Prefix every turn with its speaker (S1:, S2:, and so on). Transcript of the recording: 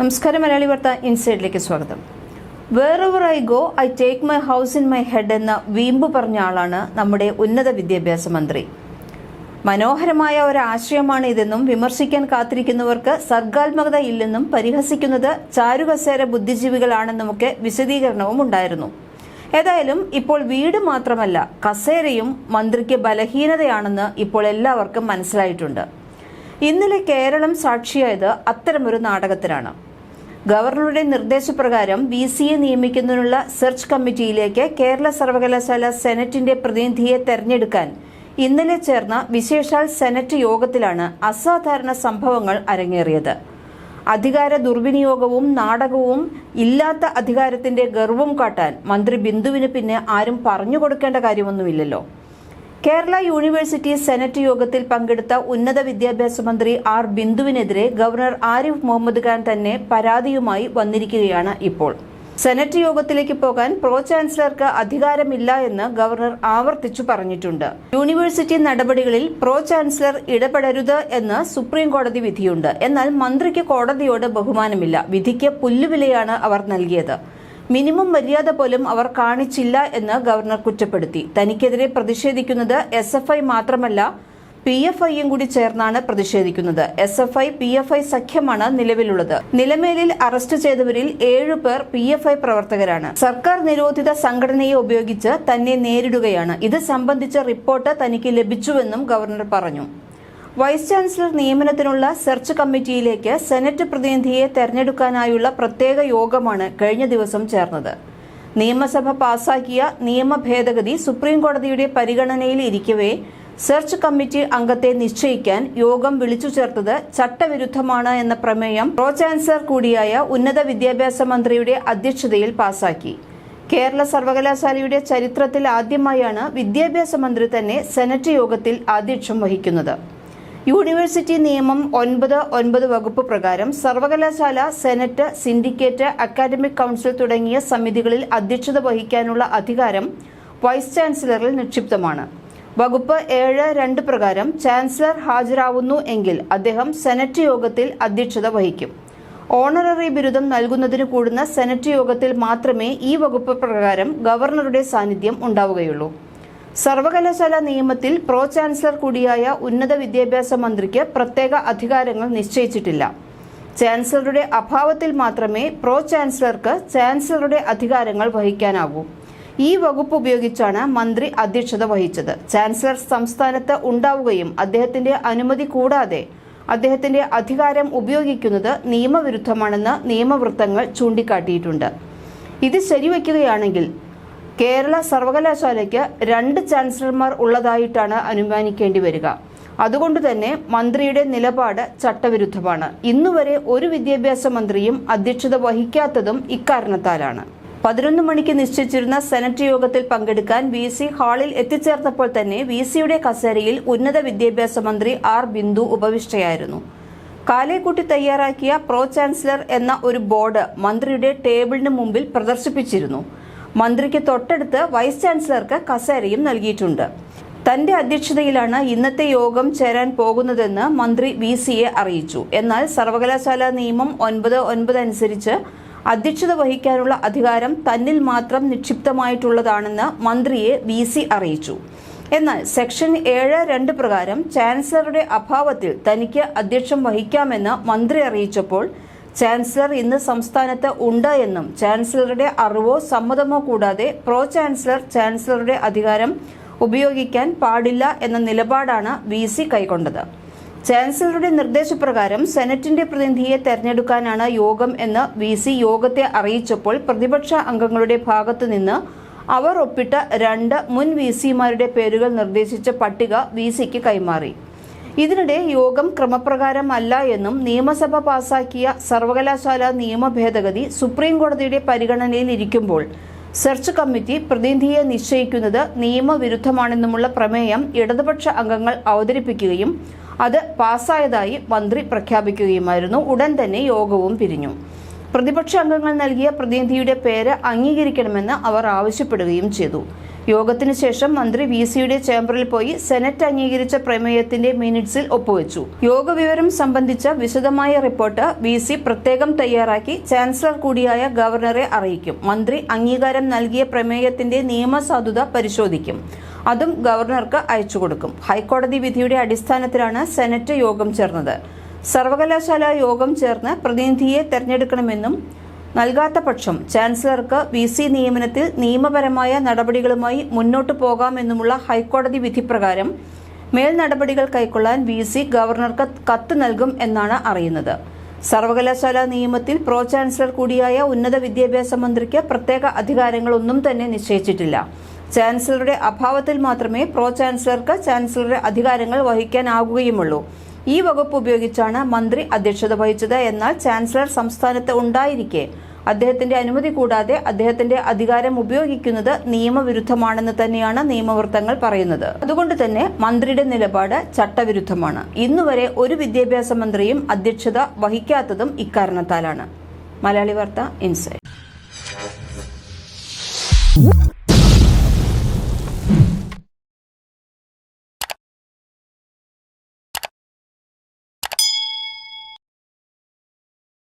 S1: നമസ്കാരം മലയാളി വാർത്ത ഇൻസൈഡിലേക്ക് സ്വാഗതം. Whatever I go I take my house in my head എന്ന വീമ്പ് പറഞ്ഞ ആളാണ് നമ്മുടെ ഉന്നത വിദ്യാഭ്യാസ മന്ത്രി. മനോഹരമായ ഒരാശയമാണ് ഇതെന്നും വിമർശിക്കാൻ കാത്തിരിക്കുന്നവർക്ക് സർഗാത്മകത ഇല്ലെന്നും പരിഹസിക്കുന്നത് ചാരുകസേര ബുദ്ധിജീവികളാണെന്നുമൊക്കെ വിശദീകരണവും ഉണ്ടായിരുന്നു. ഏതായാലും ഇപ്പോൾ വീട് മാത്രമല്ല കസേരയും മന്ത്രിക്ക് ബലഹീനതയാണെന്ന് ഇപ്പോൾ എല്ലാവർക്കും മനസ്സിലായിട്ടുണ്ട്. ഇന്നലെ കേരളം സാക്ഷിയായത് അത്തരമൊരു നാടകത്തിനാണ്. ഗവർണറുടെ നിർദ്ദേശപ്രകാരം വി സിയെ നിയമിക്കുന്നതിനുള്ള സെർച്ച് കമ്മിറ്റിയിലേക്ക് കേരള സർവകലാശാല സെനറ്റിന്റെ പ്രതിനിധിയെ തെരഞ്ഞെടുക്കാൻ ഇന്നലെ ചേർന്ന വിശേഷാൽ സെനറ്റ് യോഗത്തിലാണ് അസാധാരണ സംഭവങ്ങൾ അരങ്ങേറിയത്. അധികാര ദുർവിനിയോഗവും നാടകവും ഇല്ലാത്ത അധികാരത്തിന്റെ ഗർവം കാട്ടാൻ മന്ത്രി ബിന്ദുവിന് പിന്നെ ആരും പറഞ്ഞു കൊടുക്കേണ്ട കാര്യമൊന്നുമില്ലല്ലോ. കേരള യൂണിവേഴ്സിറ്റി സെനറ്റ് യോഗത്തിൽ പങ്കെടുത്ത ഉന്നത വിദ്യാഭ്യാസ മന്ത്രി ആർ ബിന്ദുവിനെതിരെ ഗവർണർ ആരിഫ് മുഹമ്മദ് ഖാൻ തന്നെ പരാതിയുമായി വന്നിരിക്കുകയാണ് ഇപ്പോൾ. സെനറ്റ് യോഗത്തിലേക്ക് പോകാൻ പ്രോ ചാൻസലർക്ക് അധികാരമില്ല എന്ന് ഗവർണർ ആവർത്തിച്ചു പറഞ്ഞിട്ടുണ്ട്. യൂണിവേഴ്സിറ്റി നടപടികളിൽ പ്രോ ചാൻസലർ ഇടപെടരുത് എന്ന് സുപ്രീം കോടതി വിധിയുണ്ട്. എന്നാൽ മന്ത്രിക്ക് കോടതിയോട് ബഹുമാനമില്ല. വിധിക്ക് പുല്ലുവിലയാണ് അവർ നൽകിയത്. മിനിമം മര്യാദ പോലും അവർ കാണിച്ചില്ല എന്ന് ഗവർണർ കുറ്റപ്പെടുത്തി. തനിക്കെതിരെ പ്രതിഷേധിക്കുന്നത് എസ് എഫ് ഐ മാത്രമല്ല പി എഫ് ഐയും കൂടി ചേർന്നാണ് പ്രതിഷേധിക്കുന്നത്. S F I P F I സഖ്യമാണ് നിലവിലുള്ളത്. നിലമേലിൽ അറസ്റ്റ് ചെയ്തവരിൽ ഏഴു പേർ പി എഫ് ഐ പ്രവർത്തകരാണ്. സർക്കാർ നിരോധിത സംഘടനയെ ഉപയോഗിച്ച് തന്നെ നേരിടുകയാണ്. ഇത് സംബന്ധിച്ച റിപ്പോർട്ട് തനിക്ക് ലഭിച്ചുവെന്നും ഗവർണർ പറഞ്ഞു. വൈസ് ചാൻസലർ നിയമനത്തിനുള്ള സെർച്ച് കമ്മിറ്റിയിലേക്ക് സെനറ്റ് പ്രതിനിധിയെ തെരഞ്ഞെടുക്കാനായുള്ള പ്രത്യേക യോഗമാണ് കഴിഞ്ഞ ദിവസം ചേർന്നത്. നിയമസഭ പാസാക്കിയ നിയമ ഭേദഗതി സുപ്രീം കോടതിയുടെ പരിഗണനയിൽ ഇരിക്കവേ സെർച്ച് കമ്മിറ്റി അംഗത്തെ നിശ്ചയിക്കാൻ യോഗം വിളിച്ചു ചേർത്തത് ചട്ടവിരുദ്ധമാണ് എന്ന പ്രമേയം പ്രോ ചാൻസലർ കൂടിയായ ഉന്നത വിദ്യാഭ്യാസ മന്ത്രിയുടെ അധ്യക്ഷതയിൽ പാസാക്കി. കേരള സർവകലാശാലയുടെ ചരിത്രത്തിൽ ആദ്യമായാണ് വിദ്യാഭ്യാസ മന്ത്രി തന്നെ സെനറ്റ് യോഗത്തിൽ ആധ്യക്ഷം വഹിക്കുന്നത്. യൂണിവേഴ്സിറ്റി നിയമം ഒൻപത് ഒൻപത് വകുപ്പ് പ്രകാരം സർവകലാശാല സെനറ്റ് സിൻഡിക്കേറ്റ് അക്കാദമിക് കൗൺസിൽ തുടങ്ങിയ സമിതികളിൽ അധ്യക്ഷത വഹിക്കാനുള്ള അധികാരം വൈസ് ചാൻസലറിൽ നിക്ഷിപ്തമാണ്. വകുപ്പ് ഏഴ് രണ്ട് പ്രകാരം ചാൻസലർ ഹാജരാവുന്നു എങ്കിൽ അദ്ദേഹം സെനറ്റ് യോഗത്തിൽ അധ്യക്ഷത വഹിക്കും. ഓണററി ബിരുദം നൽകുന്നതിന് കൂടുന്ന സെനറ്റ് യോഗത്തിൽ മാത്രമേ ഈ വകുപ്പ് പ്രകാരം ഗവർണറുടെ സാന്നിധ്യം ഉണ്ടാവുകയുള്ളൂ. സർവകലാശാല നിയമത്തിൽ പ്രോ ചാൻസലർ കൂടിയായ ഉന്നത വിദ്യാഭ്യാസ മന്ത്രിക്ക് പ്രത്യേക അധികാരങ്ങൾ നിശ്ചയിച്ചിട്ടില്ല. ചാൻസലറുടെ അഭാവത്തിൽ മാത്രമേ പ്രോ ചാൻസലർക്ക് ചാൻസലറുടെ അധികാരങ്ങൾ വഹിക്കാനാവൂ. ഈ വകുപ്പ് ഉപയോഗിച്ചാണ് മന്ത്രി അധ്യക്ഷത വഹിച്ചത്. ചാൻസലർ സംസ്ഥാനത്ത് ഉണ്ടാവുകയും അദ്ദേഹത്തിന്റെ അനുമതി കൂടാതെ അദ്ദേഹത്തിന്റെ അധികാരം ഉപയോഗിക്കുന്നത് നിയമവിരുദ്ധമാണെന്ന് നിയമവൃത്തങ്ങൾ ചൂണ്ടിക്കാട്ടിയിട്ടുണ്ട്. ഇത് ശരിവയ്ക്കുകയാണെങ്കിൽ കേരള സർവകലാശാലയ്ക്ക് രണ്ട് ചാൻസലർമാർ ഉള്ളതായിട്ടാണ് അനുമാനിക്കേണ്ടി വരിക. അതുകൊണ്ട് തന്നെ മന്ത്രിയുടെ നിലപാട് ചട്ടവിരുദ്ധമാണ്. ഇന്നുവരെ ഒരു വിദ്യാഭ്യാസ മന്ത്രിയും അധ്യക്ഷത വഹിക്കാത്തതും ഇക്കാരണത്താലാണ്. പതിനൊന്ന് മണിക്ക് നിശ്ചയിച്ചിരുന്ന സെനറ്റ് യോഗത്തിൽ പങ്കെടുക്കാൻ വി സി ഹാളിൽ എത്തിച്ചേർന്നപ്പോൾ തന്നെ വി സിയുടെ കസേരയിൽ ഉന്നത വിദ്യാഭ്യാസ മന്ത്രി ആർ ബിന്ദു ഉപവിഷ്ടയായിരുന്നു. കാലേക്കൂട്ടി തയ്യാറാക്കിയ പ്രോ ചാൻസലർ എന്ന ഒരു ബോർഡ് മന്ത്രിയുടെ ടേബിളിന് മുമ്പിൽ പ്രദർശിപ്പിച്ചിരുന്നു. മന്ത്രിക്ക് തൊട്ടടുത്ത് വൈസ് ചാൻസലർക്ക് കസേരയും നൽകിയിട്ടുണ്ട്. തന്റെ അധ്യക്ഷതയിലാണ് ഇന്നത്തെ യോഗം ചേരാൻ പോകുന്നതെന്ന് മന്ത്രി വി സിയെ അറിയിച്ചു. എന്നാൽ സർവകലാശാല നിയമം ഒൻപത് ഒൻപത് അനുസരിച്ച് അധ്യക്ഷത വഹിക്കാനുള്ള അധികാരം തന്നിൽ മാത്രം നിക്ഷിപ്തമായിട്ടുള്ളതാണെന്ന് മന്ത്രിയെ വി സി അറിയിച്ചു. എന്നാൽ സെക്ഷൻ ഏഴ് രണ്ട് പ്രകാരം ചാൻസലറുടെ അഭാവത്തിൽ തനിക്ക് അധ്യക്ഷം വഹിക്കാമെന്ന് മന്ത്രി അറിയിച്ചപ്പോൾ ചാൻസലർ ഇന്ന് സംസ്ഥാനത്ത് ഉണ്ട് എന്നും ചാൻസലറുടെ അറിവോ സമ്മതമോ കൂടാതെ പ്രോ ചാൻസലർ ചാൻസലറുടെ അധികാരം ഉപയോഗിക്കാൻ പാടില്ല എന്ന നിലപാടാണ് വി സി കൈക്കൊണ്ടത്. ചാൻസലറുടെ നിർദ്ദേശപ്രകാരം സെനറ്റിന്റെ പ്രതിനിധിയെ തെരഞ്ഞെടുക്കാനാണ് യോഗം എന്ന് വി സി യോഗത്തെ അറിയിച്ചപ്പോൾ പ്രതിപക്ഷ അംഗങ്ങളുടെ ഭാഗത്തുനിന്ന് അവർ ഒപ്പിട്ട രണ്ട് മുൻ വി സിമാരുടെ പേരുകൾ നിർദ്ദേശിച്ച പട്ടിക വി സിക്ക് കൈമാറി. ഇതിനിടെ യോഗം ക്രമപ്രകാരമല്ല എന്നും നിയമസഭ പാസാക്കിയ സർവകലാശാല നിയമ ഭേദഗതി സുപ്രീം കോടതിയുടെ പരിഗണനയിൽ ഇരിക്കുമ്പോൾ സെർച്ച് കമ്മിറ്റി പ്രതിനിധിയെ നിശ്ചയിക്കുന്നത് നിയമവിരുദ്ധമാണെന്നുമുള്ള പ്രമേയം ഇടതുപക്ഷ അംഗങ്ങൾ അവതരിപ്പിക്കുകയും അത് പാസ്സായതായി മന്ത്രി പ്രഖ്യാപിക്കുകയുമായിരുന്നു. ഉടൻ തന്നെ യോഗവും പിരിഞ്ഞു. പ്രതിപക്ഷ അംഗങ്ങൾ നൽകിയ പ്രതിനിധിയുടെ പേര് അംഗീകരിക്കണമെന്ന് അവർ ആവശ്യപ്പെടുകയും ചെയ്തു. യോഗത്തിനു ശേഷം മന്ത്രി വി സിയുടെ ചേംബറിൽ പോയി സെനറ്റ് അംഗീകരിച്ച പ്രമേയത്തിന്റെ മിനിറ്റ്സിൽ ഒപ്പുവെച്ചു. യോഗ വിവരം സംബന്ധിച്ച വിശദമായ റിപ്പോർട്ട് വി സി പ്രത്യേകം തയ്യാറാക്കി ചാൻസലർ കൂടിയായ ഗവർണറെ അറിയിക്കും. മന്ത്രി അംഗീകാരം നൽകിയ പ്രമേയത്തിന്റെ നിയമസാധുത പരിശോധിക്കും. അതും ഗവർണർക്ക് അയച്ചു കൊടുക്കും. ഹൈക്കോടതി വിധിയുടെ അടിസ്ഥാനത്തിലാണ് സെനറ്റ് യോഗം ചേർന്നത്. സർവകലാശാല യോഗം ചേർന്ന് പ്രതിനിധിയെ തെരഞ്ഞെടുക്കണമെന്നും നൽകാത്ത പക്ഷം ചാൻസലർക്ക് വി സി നിയമനത്തിൽ നിയമപരമായ നടപടികളുമായി മുന്നോട്ടു പോകാമെന്നുമുള്ള ഹൈക്കോടതി വിധിപ്രകാരം മേൽ നടപടികൾ കൈക്കൊള്ളാൻ വി സി ഗവർണർക്ക് കത്ത് നൽകും എന്നാണ് അറിയുന്നത്. സർവകലാശാല നിയമത്തിൽ പ്രോ ചാൻസലർ കൂടിയായ ഉന്നത വിദ്യാഭ്യാസ മന്ത്രിക്ക് പ്രത്യേക അധികാരങ്ങളൊന്നും തന്നെ നിശ്ചയിച്ചിട്ടില്ല. ചാൻസലറുടെ അഭാവത്തിൽ മാത്രമേ പ്രോ ചാൻസലർക്ക് ചാൻസലറുടെ അധികാരങ്ങൾ വഹിക്കാനാകുകയുമുള്ളൂ ഈ വകുപ്പ് ഉപയോഗിച്ചാണ് മന്ത്രി അധ്യക്ഷത വഹിച്ചത്. എന്നാൽ ചാൻസലർ സംസ്ഥാനത്ത് ഉണ്ടായിരിക്കെ. അദ്ദേഹത്തിന്റെ അനുമതി കൂടാതെ അദ്ദേഹത്തിന്റെ അധികാരം ഉപയോഗിക്കുന്നത് നിയമവിരുദ്ധമാണെന്ന് തന്നെയാണ് നിയമവൃത്തങ്ങൾ പറയുന്നത്. അതുകൊണ്ട് തന്നെ മന്ത്രിയുടെ നിലപാട് ചട്ടവിരുദ്ധമാണ്. ഇന്നുവരെ ഒരു വിദ്യാഭ്യാസ മന്ത്രിയും അധ്യക്ഷത വഹിക്കാത്തതും ഇക്കാരണത്താലാണ്. മലയാളി വാർത്ത ഇൻസൈറ്റ്.